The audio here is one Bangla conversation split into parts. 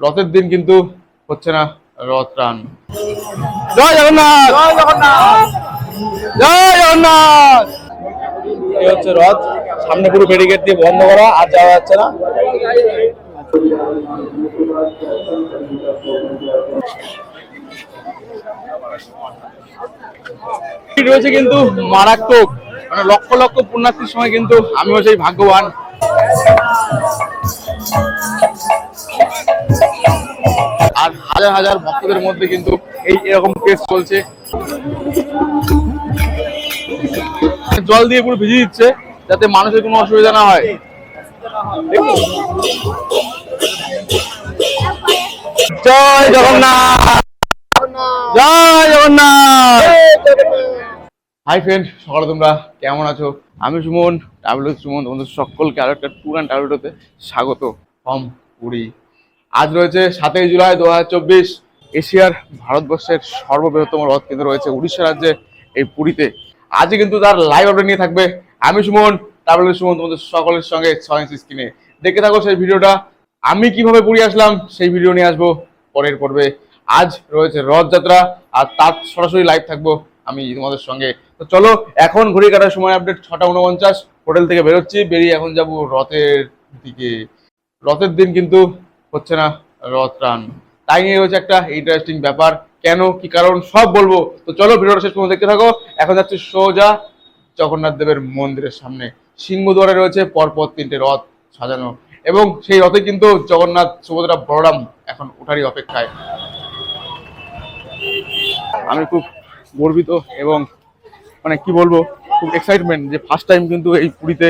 রথের দিন কিন্তু হচ্ছে না রথ টান জয় জগন্নাথ! জয় জগন্নাথ! জয় জগন্নাথ! এই হচ্ছে রথ। সামনে পুরো ব্যারিকেড দিয়ে বন্ধ করা আর যাওয়া যাচ্ছে না। রয়েছে কিন্তু মারাত্মক। মানে লক্ষ লক্ষ পুণ্যার্থীর সময় কিন্তু আমিও সেই ভাগ্যবান। আর হাজার হাজার ভক্তদের মধ্যে কিন্তু এই এরকম কেস চলছে। জল দিয়ে পুরো ভিজিয়ে দিচ্ছে, যাতে মানুষের কোনো অসুবিধা না হয়। জয় জগন্নাথ! জয় জগন্নাথ! হাই ফ্রেন্ড সকালে তোমরা কেমন আছো? আমি সুমন ট্রাভেল সুমন তোমাদের সকলকে আরও একটা অ্যান্ড ট্রাভেলতে স্বাগত। ফ্রম পুরী আজ রয়েছে সাতই জুলাই দু হাজার চব্বিশ এশিয়ার ভারতবর্ষের সর্ববৃহত্তম রথ কিন্তু রয়েছে উড়িষ্যা রাজ্যে এই পুরীতে। আজকে কিন্তু তার লাইভ আপডেট নিয়ে থাকবে। আমি সুমন ট্রাভেল সুমন তোমাদের সকলের সঙ্গে সায়েন্স স্ক্রিনে দেখে থাকো সেই ভিডিওটা। আমি কীভাবে পুরী আসলাম সেই ভিডিও নিয়ে আসব পরের পর্বে। আজ রয়েছে রথযাত্রা, আর তার সরাসরি লাইভ থাকব আমি তোমাদের সঙ্গে। তো চলো, এখন ঘড়ি কাটার সময় আপডেট ছটা উনপঞ্চাশ। হোটেল থেকে বেরোচ্ছি, বেরিয়ে এখন যাব রথের দিকে। রথের দিন কিন্তু হচ্ছে না রথ রান তাই নিয়ে হচ্ছে একটা ইন্টারেস্টিং ব্যাপার। কেন? কি কারণ? সব বলব। তো চলো ভিডিওটা শেষ পর্যন্ত দেখতে থাকো। এখন যাচ্ছে সোজা জগন্নাথ দেবের মন্দিরের সামনে। সিংহদ্বারে রয়েছে পরপর তিনটে রথ সাজানো। এবং সেই রথে কিন্তু জগন্নাথ সুভদ্রা বড়রাম এখন ওঠারই অপেক্ষায়। আমি খুব গর্বিত এবং মানে কি বলব? খুব এক্সাইটমেন্ট যে ফার্স্ট টাইম কিন্তু এই পুরীতে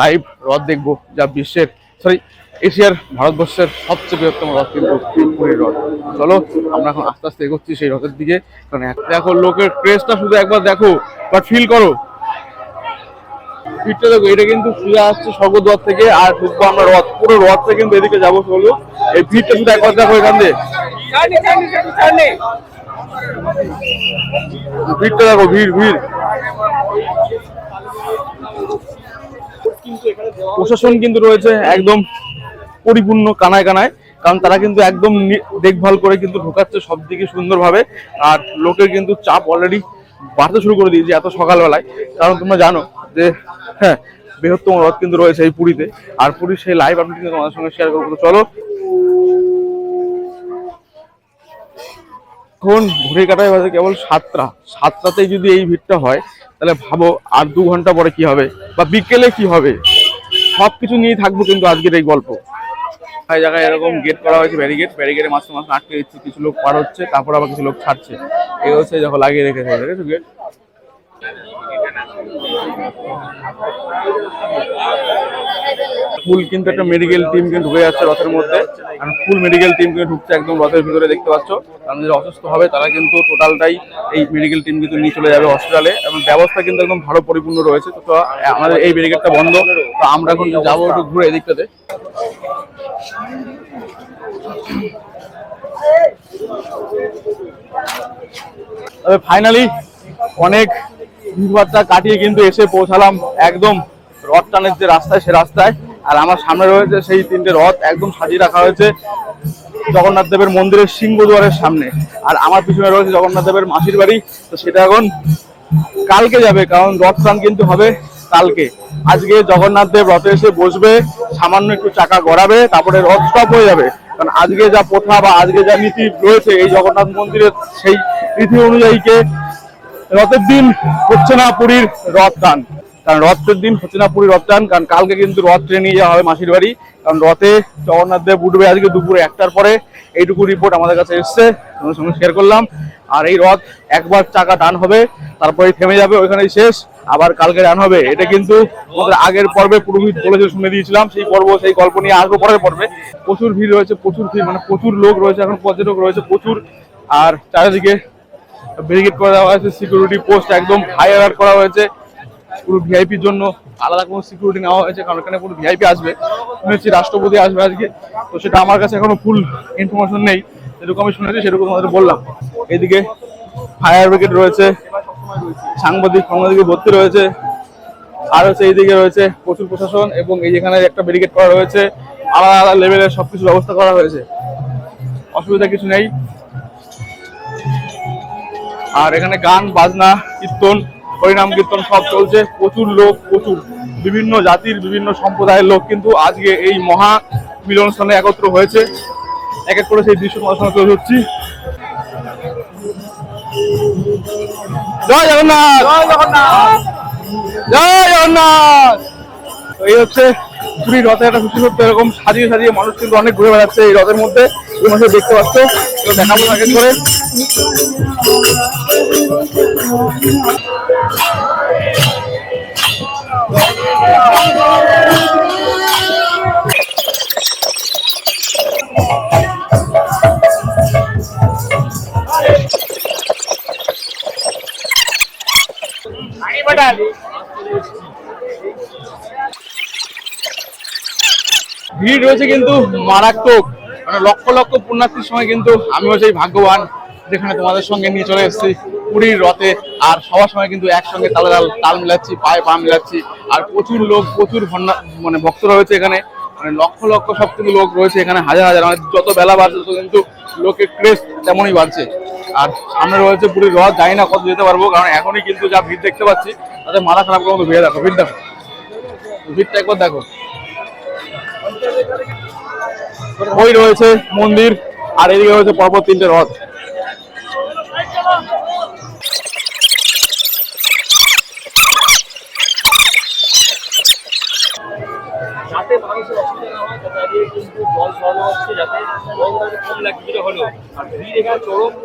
লাইভ রথ দেখব যা বিশ্বের সরি এশিয়ার ভারতবর্ষের সবচেয়ে বৃহত্তম রথ কিন্তু পুরীর রথ চলো আমরা এখন আস্তে আস্তে এগোচ্ছি সেই রথের দিকে কারণ দেখো লোকের ক্রেজটা শুধু একবার দেখো বাট ফিল করো। ভিড়টা দেখো এটা কিন্তু সোজা আসছে স্বর্গদ্বার থেকে আর ঢুকবো আমরা রথ পুরো রথটা কিন্তু এদিকে যাব চলো। এই ভিড়টা শুধু একবার দেখো এখান দিয়ে। ভিড়টা দেখো ভিড় ভিড়। প্রশাসন কিন্তু রয়েছে একদম পরিপূর্ণ কানায় কানায়, কারণ তারা কিন্তু একদম দেখভাল করে কিন্তু ঢোকাচ্ছে সব দিকে সুন্দরভাবে। আর লোকের কিন্তু চাপ অলরেডি বাড়তে শুরু করে দিয়েছে এত সকালবেলায়। কারণ তোমরা জানো যে হ্যাঁ বৃহত্তম রথ কিন্তু রয়েছে এই পুরীতে। আর পুরীর সেই লাইভ আপনি কিন্তু তোমাদের সঙ্গে শেয়ার করব। চলো। এখন ঘুরে কাটায় বাজে কেবল সাতটা। সাতটাতেই যদি এই ভিড়টা হয় তাহলে ভাবো আর দু ঘণ্টা পরে কি হবে? বা বিকেলে কি হবে? সবকিছু নিয়ে থাকব কিন্তু আজকের এই গল্প। এই জায়গায় এরকম গেট করা হয়েছে ব্যারিগেট ব্যারিগেটে মাসে মাসে আটকে দিচ্ছে, কিছু লোক পার হচ্ছে, তারপর আবার কিছু লোক ছাড়ছে। এই হচ্ছে যখন লাগিয়ে রেখেছে গেট ফুল কিন্তু একটা মেডিকেল টিম কিন্তু ঢুকে যাচ্ছে রথের মধ্যে। কারণ ফুল মেডিকেল টিম কিন্তু ঢুকছে একদম রথের ভিতরে দেখতে পাচ্ছ। কারণ যারা অসুস্থ হবে, তারা কিন্তু টোটালটাই এই মেডিকেল টিম কিন্তু নিয়ে চলে যাবে হসপিটালে এবং ব্যবস্থা কিন্তু একদম ভালো পরিপূর্ণ রয়েছে। তো আমাদের এই ব্যারিকেডটা বন্ধ। তো আমরা এখন যাব একটু ঘুরে এদিকটাতে। তবে ফাইনালি অনেক ভিড়ভাট্টা কাটিয়ে কিন্তু এসে পৌঁছালাম একদম রথ টানের যে রাস্তায়, সে রাস্তায়। আর আমার সামনে রয়েছে সেই তিনটে রথ, একদম সাজিয়ে রাখা হয়েছে জগন্নাথ দেবের মন্দিরের সিংহদ্বারের সামনে। আর আমার পিছনে রয়েছে জগন্নাথ দেবের মাসির বাড়ি। তো সেটা এখন কালকে যাবে, কারণ রথ টান কিন্তু হবে কালকে। আজকে জগন্নাথ দেব রথে এসে বসবে, সামান্য একটু চাকা গড়াবে, তারপরে রথ স্টপ হয়ে যাবে। কারণ আজকে যা প্রথা বা আজকে যা নীতি রয়েছে এই জগন্নাথ মন্দিরের সেই রীতি অনুযায়ীকে রথের দিন হচ্ছে না পুরীর রথ টান কারণ রথের দিন হচ্ছে না পুরীর রথ টান কারণ কালকে কিন্তু রথ ট্রেনে নিয়ে যাওয়া হবে মাসির বাড়ি। কারণ রথে জগন্নাথ দেব উঠবে আজকে দুপুরে একটার পরে। এইটুকু রিপোর্ট আমাদের কাছে এসছে তোমাদের সঙ্গে শেয়ার করলাম। আর এই রথ একবার চাকা টান হবে, তারপরে থেমে যাবে, ওইখানেই শেষ। আবার কালকে রান হবে, এটা কিন্তু আমাদের আগের পর্বে পুরোহিত বলেছে, শুনে দিয়েছিলাম। সেই পর্ব, সেই গল্প নিয়ে আসব পরের পর্বে। প্রচুর ভিড় রয়েছে, প্রচুর ভিড় মানে প্রচুর লোক রয়েছে, এখন পর্যটক রয়েছে প্রচুর। আর চারিদিকে ব্যারিকেড করে দেওয়া হয়েছে সিকিউরিটি পোস্ট একদম হাই অ্যালার্ট করা হয়েছে। পুরো ভিআইপির জন্য আলাদা কোনো সিকিউরিটি নেওয়া হয়েছে, কারণ এখানে কোনো ভিআইপি আসবে। শুনেছি রাষ্ট্রপতি আসবে আজকে। তো সেটা আমার কাছে এখনও ফুল ইনফরমেশন নেই। যেরকম আমি শুনেছি সেরকম তোমাদের বললাম। এদিকে ফায়ার ব্রিগেড রয়েছে, সাংবাদিক সাংবাদিক ভর্তি রয়েছে, আর হচ্ছে এইদিকে রয়েছে প্রচুর প্রশাসন এবং এই যেখানে একটা ব্যারিকেড করা রয়েছে, আলাদা আলাদা লেভেলের সবকিছু ব্যবস্থা করা হয়েছে। অসুবিধা কিছু নেই। আর এখানে গান বাজনা কীর্তন হরিনাম কীর্তন সব চলছে। প্রচুর লোক প্রচুর। বিভিন্ন জাতির বিভিন্ন সম্প্রদায়ের লোক কিন্তু আজকে এই মহা মিলন স্থানে একত্র হয়েছে। এক এক করে সেই দৃশ্য তোমার তুলে ধরছি জয় জগন্নাথ! জয় জগন্নাথ! জয় জগন্নাথ! এই হচ্ছে পুরী রথে একটা বিশেষত্ব এরকম সাজিয়ে সাজিয়ে মানুষ কিন্তু অনেক ঘুরে বেড়াচ্ছে এই রথের মধ্যে। এই মাসে দেখতে পাচ্ছ। দেখাবো আগে করে ভিড় রয়েছে কিন্তু মারাত্মক। মানে লক্ষ লক্ষ পুণ্যার্থীর সময় কিন্তু আমিও সেই ভাগ্যবান। যেখানে তোমাদের সঙ্গে নিয়ে চলে এসেছি পুরীর রথে। আর সবার সময় কিন্তু একসঙ্গে তালে তাল তাল মিলাচ্ছি, পায়ে পা মিলাচ্ছি। আর প্রচুর লোক, প্রচুর ভন্ডা মানে ভক্ত রয়েছে এখানে। মানে লক্ষ লক্ষ সব কিন্তু লোক রয়েছে এখানে, হাজার হাজার। মানে যত বেলা বাড়ছে, তত কিন্তু লোকের ক্রেজ তেমনই বাড়ছে। আর সামনে রয়েছে পুরীর রথ। জানি না কত যেতে পারব, কারণ এখনই কিন্তু যা ভিড় দেখতে পাচ্ছি, তাতে মাথা খারাপ করে ভিড় দেখো ভিড় দেখো। ভিড়টা একবার দেখো। ওই রয়েছে মন্দির, আর এদিকে রয়েছে পরপর তিনটে রথ।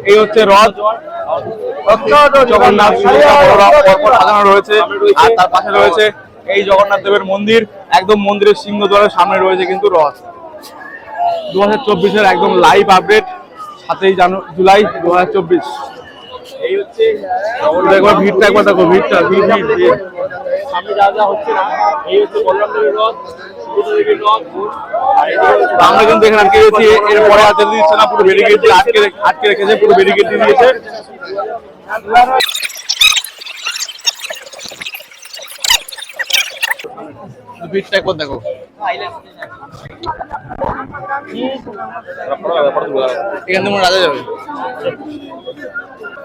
এই হচ্ছে রথ জগন্নাথ সাজানো রয়েছে। আর তার পাশে রয়েছে এই জগন্নাথ দেবের মন্দির। একদম মন্দিরের সিংহদ্বারের সামনে রয়েছে কিন্তু রথ দু হাজার চব্বিশের একদম লাইভ আপডেট সাতই জানু জুলাই দু হাজার চব্বিশ। এই হচ্ছে একবার ভিড়টা একবার দেখো। ভিড়টা ভিড় ভিড়। সামনে যা যা হচ্ছে না এই হচ্ছে বলরাম দেবীর রথ আমরা কিন্তু এখানে আটকে গেছি এরপরে যেতে দিচ্ছে না পুরো ব্যারিকেড দিয়ে আটকে আটকে রেখেছে পুরো ব্যারিকেড দিয়ে দিয়েছে। ভিড়টা একবার দেখো। এখান থেকে মনে হয় রাজা যাবে।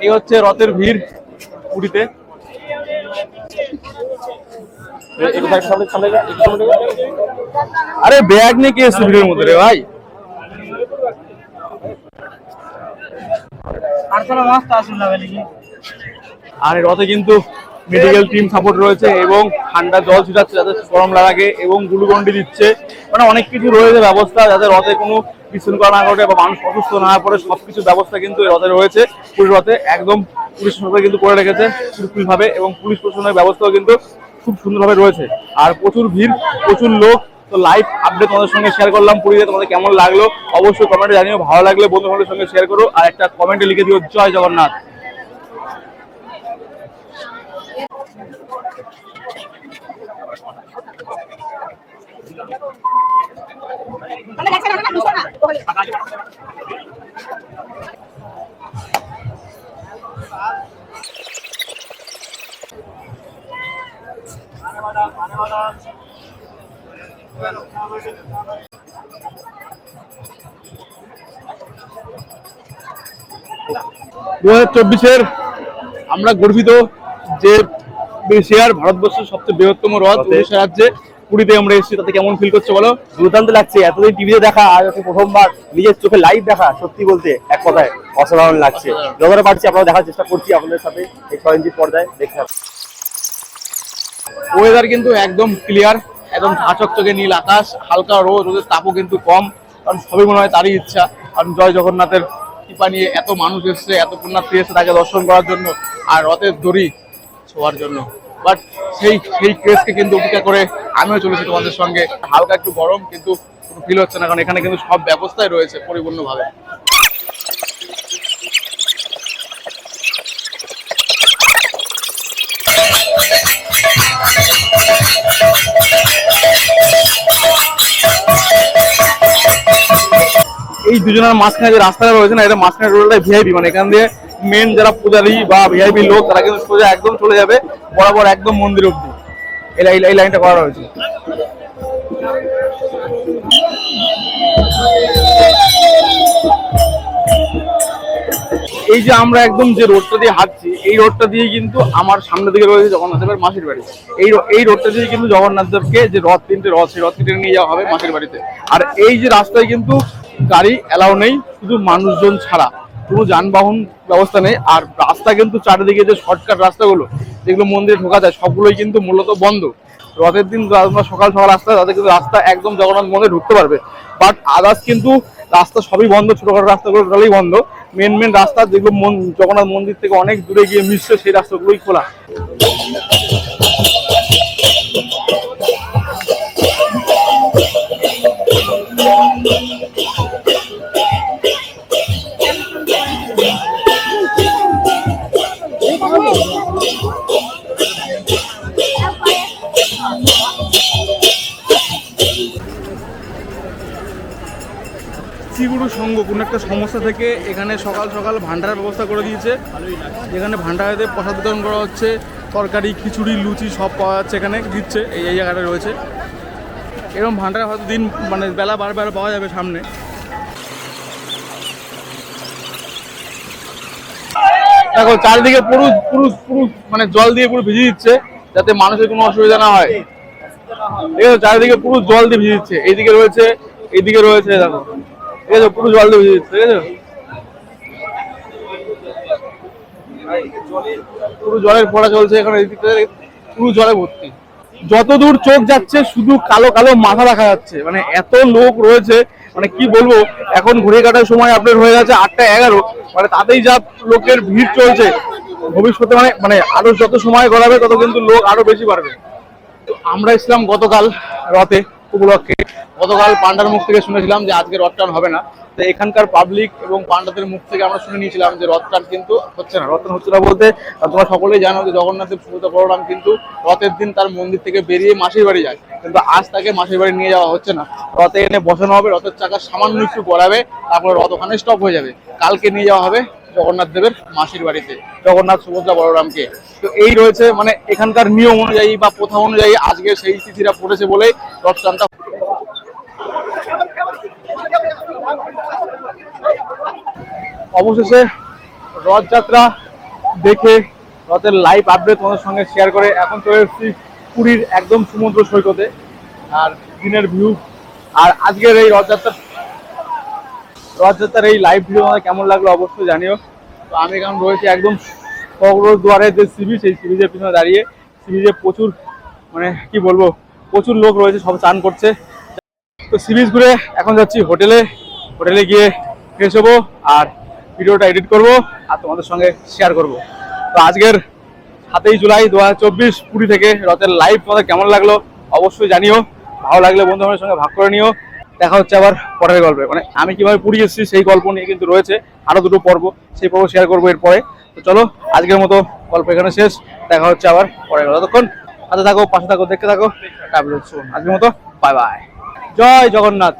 এই হচ্ছে রথের ভিড় পুরীতে। সামনে সামনে। আরে ব্যাগ নিয়ে কে এসছে মধ্যে রে ভাই? আর এই রথে কিন্তু মেডিকেল টিম সাপোর্ট রয়েছে এবং ঠান্ডা জল ছিটাচ্ছে যাতে গরম লাগে এবং গ্লুকন্ডি দিচ্ছে। মানে অনেক কিছু রয়েছে ব্যবস্থা যাতে রথে কোনো বিশৃঙ্খলা না ঘটে বা মানুষ অসুস্থ না হয়ে পড়ে সবকিছু ব্যবস্থা কিন্তু এই রথে রয়েছে। পুরী রথে একদম পুলিশ সরকার কিন্তু করে রেখেছে সুরক্ষিত ভাবে এবং পুলিশ প্রশাসনের ব্যবস্থাও কিন্তু খুব সুন্দরভাবে রয়েছে। আর প্রচুর ভিড় প্রচুর লোক তো লাইভ আপডেট তোমাদের সঙ্গে শেয়ার করলাম। পুরীতে তোমাদের কেমন লাগল? অবশ্যই কমেন্টে জানিও। ভালো লাগলে বন্ধু বান্ধবের সঙ্গে শেয়ার করো। আর একটা কমেন্টে লিখে দিও, জয় জগন্নাথ। দু হাজার চব্বিশের আমরা গর্বিত যে এশিয়ার ভারতবর্ষের সবচেয়ে বৃহত্তম রথ উড়িষ্যা রাজ্যে। পুরীতে আমরা এসেছি তাতে কেমন ফিল করছ বলো? দুর্দান্ত লাগছে এতদিন টিভিতে দেখা আর প্রথমবার নিজের চোখে লাইভ দেখা সত্যি বলতে এক কথায় অসাধারণ লাগছে। যতটা পারছি আমরা দেখার চেষ্টা করছি আপনাদের সাথে এই ছয় ইঞ্চির পর্দায় হবে ওয়েদার কিন্তু একদম ক্লিয়ার একদম ঝাঁচকচকে নীল আকাশ হালকা রোদ রোদের তাপও কিন্তু কম কারণ সবই মনে হয় তারই ইচ্ছা। কারণ জয় জগন্নাথের কৃপা নিয়ে এত মানুষ এসছে, এত পুণ্যার্থী এসছে তাকে দর্শন করার জন্য আর রথের দড়ি ছোঁয়ার জন্য। বাট সেই সেই ক্রেজকে কিন্তু উপেক্ষা করে আমিও চলেছি তোমাদের সঙ্গে। হালকা একটু গরম, কিন্তু কোনো ফিল হচ্ছে না, কারণ এখানে কিন্তু সব ব্যবস্থায় রয়েছে পরিপূর্ণভাবে। এই দুজনের মাঝখানে যে রাস্তাটা রয়েছে না, এটা মাঝখানে রোডটা ভিআইপি মানে এখান দিয়ে মেন যারা পূজারী বা ভিআইপি লোক, তারা কিন্তু সোজা একদম চলে যাবে, বরাবর একদম মন্দির অব্দি এই লাইন- এই লাইনটা করা রয়েছে। এই যে আমরা একদম যে রোডটা দিয়ে হাঁটছি, এই রোডটা দিয়ে কিন্তু আমার সামনে দিকে রয়েছে জগন্নাথ দেবের মাসির বাড়ি। এই এই রোডটা দিয়ে কিন্তু জগন্নাথ দেবকে যে রথ, তিনটে রথ, সেই রথ কেটে নিয়ে যাওয়া হবে মাসির বাড়িতে। আর এই যে রাস্তায় কিন্তু গাড়ি এলাও নেই, শুধু মানুষজন ছাড়া। কোনো যানবাহন ব্যবস্থা নেই, আর রাস্তা কিন্তু চারিদিকে যে শর্টকাট রাস্তাগুলো, যেগুলো মন্দিরে ঢোকা যায়, সবগুলোই কিন্তু মূলত বন্ধ। রথের দিন সকাল সকাল রাস্তা তাদের কিন্তু রাস্তা একদম জগন্নাথ মন্দিরে ঢুকতে পারবে। বাট আদার্স কিন্তু রাস্তা সবই বন্ধ, ছোটখাটো রাস্তাগুলো টোটালি বন্ধ। মেন মেন রাস্তা যেগুলো জগন্নাথ মন্দির থেকে অনেক দূরে গিয়ে মিশছে, সেই রাস্তাগুলোই খোলা। সংঘ কোনো একটা সমস্যা থেকে এখানে সকাল সকাল ভান্ডারের ব্যবস্থা করে দিয়েছে। যেখানে ভান্ডারেতে প্রসাদ বিতরণ করা হচ্ছে, তরকারি, খিচুড়ি, লুচি সব পাওয়া যাচ্ছে এখানে, দিচ্ছে, এই জায়গাটা রয়েছে। এরকম ভান্ডার হয়তো দিন মানে বেলা বার বারবার পাওয়া যাবে সামনে। দেখো, চারিদিকে পুরো পুরো পুরো মানে জল দিয়ে পুরো ভিজিয়ে দিচ্ছে, যাতে মানুষের কোনো অসুবিধা না হয়। ঠিক আছে, চারিদিকে পুরো জল দিয়ে ভিজিয়ে দিচ্ছে। এইদিকে রয়েছে এইদিকে রয়েছে, দেখো। ঠিক আছে পুরো জল ঠিক আছে? পুরো জলের পড়া চলছে এখানে পুরো জলে ভর্তি। যত দূর চোখ যাচ্ছে, শুধু কালো কালো মাথা দেখা যাচ্ছে। মানে এত লোক রয়েছে মানে কি বলব, এখন ঘুরে কাটার সময় আপনার হয়ে গেছে আটটা এগারো। মানে তাতেই যা লোকের ভিড় চলছে, ভবিষ্যতে মানে মানে আরও যত সময় গড়াবে, তত কিন্তু লোক আরও বেশি বাড়বে। তো আমরা ইসলাম গতকাল রথে উপলক্ষে গতকাল পান্ডার মুখ থেকে শুনেছিলাম যে আজকে রথ টান হবে না। তো এখানকার পাবলিক এবং পান্ডাদের মুখ থেকে আমরা শুনে নিয়েছিলাম যে রথ টান কিন্তু হচ্ছে না। রথ টান হচ্ছে না বলতে তোমরা সকলেই জানো যে জগন্নাথের সুভদ্রা বলরাম কিন্তু রথের দিন তার মন্দির থেকে বেরিয়ে মাসির বাড়ি যায়। কিন্তু আজ তাকে মাসির বাড়ি নিয়ে যাওয়া হচ্ছে না। রথে এনে বসানো হবে, রথের চাকা সামান্য একটু গড়াবে, তারপরে রথ ওখানে স্টপ হয়ে যাবে। কালকে নিয়ে যাওয়া হবে জগন্নাথ দেবের মাসির বাড়িতে, জগন্নাথ সুভদ্রা বলরামকে। তো এই রয়েছে মানে এখানকার নিয়ম অনুযায়ী বা প্রথা অনুযায়ী আজকে সেই তিথিরা পড়েছে বলেই রথটানটা অবশেষে রথযাত্রা দেখে রথের লাইভ আপডেট তোমাদের সঙ্গে শেয়ার করে এখন চলে এসেছি পুরীর একদম সমুদ্র সৈকতে, আর দিনের ভিউ আর আজকের এই রথযাত্রা রথযাত্রার এই লাইভ ভিডিও আমাদের কেমন লাগল অবশ্যই জানিও। তো আমি এখন রয়েছি একদম খগড় দুয়ারের যে সিবি সেই সিবিজের পিছনে দাঁড়িয়ে। সিবিজে প্রচুর মানে কি বলব, প্রচুর লোক রয়েছে, সব চান করছে। তো সিরিজ ঘুরে এখন যাচ্ছি হোটেলে। হোটেলে গিয়ে ফ্রেশ হব আর ভিডিওটা এডিট করব আর তোমাদের সঙ্গে শেয়ার করব। তো আজকের সাতই জুলাই দু হাজার চব্বিশ পুরী থেকে রথের লাইভ তোমাদের কেমন লাগল অবশ্যই জানিও। ভালো লাগলে বন্ধু বান্ধবের সঙ্গে ভাগ করে নিও। দেখা হচ্ছে আবার পরের গল্পে। মানে আমি কীভাবে পুরী এসেছি সেই গল্প নিয়ে কিন্তু রয়েছে আরও দুটো পর্ব সেই পর্ব শেয়ার করব এরপরে। তো চলো আজকের মতো গল্প এখানে শেষ দেখা হচ্ছে আবার পরের গল্প। ততক্ষণ হাতে থাকো পাশে থাকো দেখতে থাকো। আজকের মতো বাই বাই জয় জগন্নাথ।